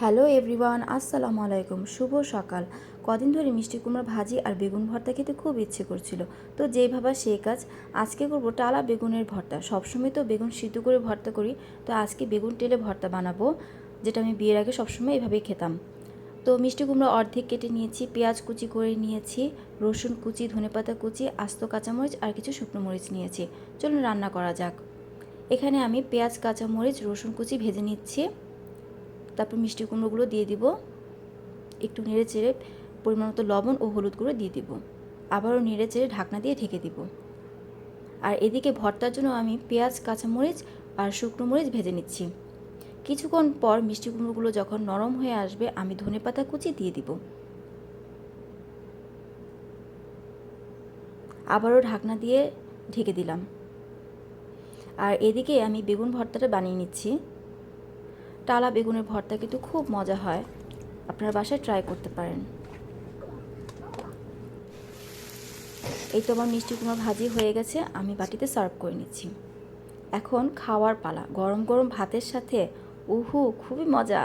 Hello everyone, আসসালামু আলাইকুম। শুভ সকাল। কদিন ধরে মিষ্টি কুমড়া ভাজি আর বেগুন ভর্তা খেতে খুব ইচ্ছে করছিল। তো যেই ভাবা সেই কাজ। আজকে করব টালা বেগুনের ভর্তা। সবসময় তো বেগুন সিদ্ধ করে ভর্তা করি। তো আজকে বেগুন টেলে ভর্তা বানাবো, যেটা আমি বিয়ের আগে সবসময় এভাবেই খেতাম। তো মিষ্টি কুমড়া অর্ধেক কেটে নিয়েছি, পেঁয়াজ কুচি করে নিয়েছি, রসুন কুচি ধনেপাতা কুচি, আস্ত কাঁচামরিচ আর কিছু শুকনো মরিচ নিয়েছি। চলুন রান্না করা যাক। এখানে আমি পেঁয়াজ, কাঁচামরিচ, রসুন কুচি ভেজে নিচ্ছি। তারপর মিষ্টি কুমড়োগুলো দিয়ে দিব। একটু নেড়ে চেড়ে পরিমাণ মতো লবণ ও হলুদ গুঁড়ো দিয়ে দিব। আবারও নেড়ে চেড়ে ঢাকনা দিয়ে ঢেকে দিব। আর এদিকে ভর্তার জন্য আমি পেঁয়াজ, কাঁচামরিচ আর শুকনো মরিচ ভেজে নিচ্ছি। কিছুক্ষণ পর মিষ্টি কুমড়োগুলো যখন নরম হয়ে আসবে, আমি ধনেপাতা কুচি দিয়ে দিব। আবারও ঢাকনা দিয়ে ঢেকে দিলাম। আর এদিকে আমি বেগুন ভর্তাটা বানিয়ে নিচ্ছি। টালা বেগুনের ভর্তা কিন্তু খুব মজা হয়। আপনার বাসায় ট্রাই করতে পারেন। এই তো আমার মিষ্টি কুমড়া ভাজি হয়ে গেছে, আমি বাটিতে সার্ভ করে নিচ্ছি। এখন খাওয়ার পালা, গরম গরম ভাতের সাথে, উহু, খুবই মজা।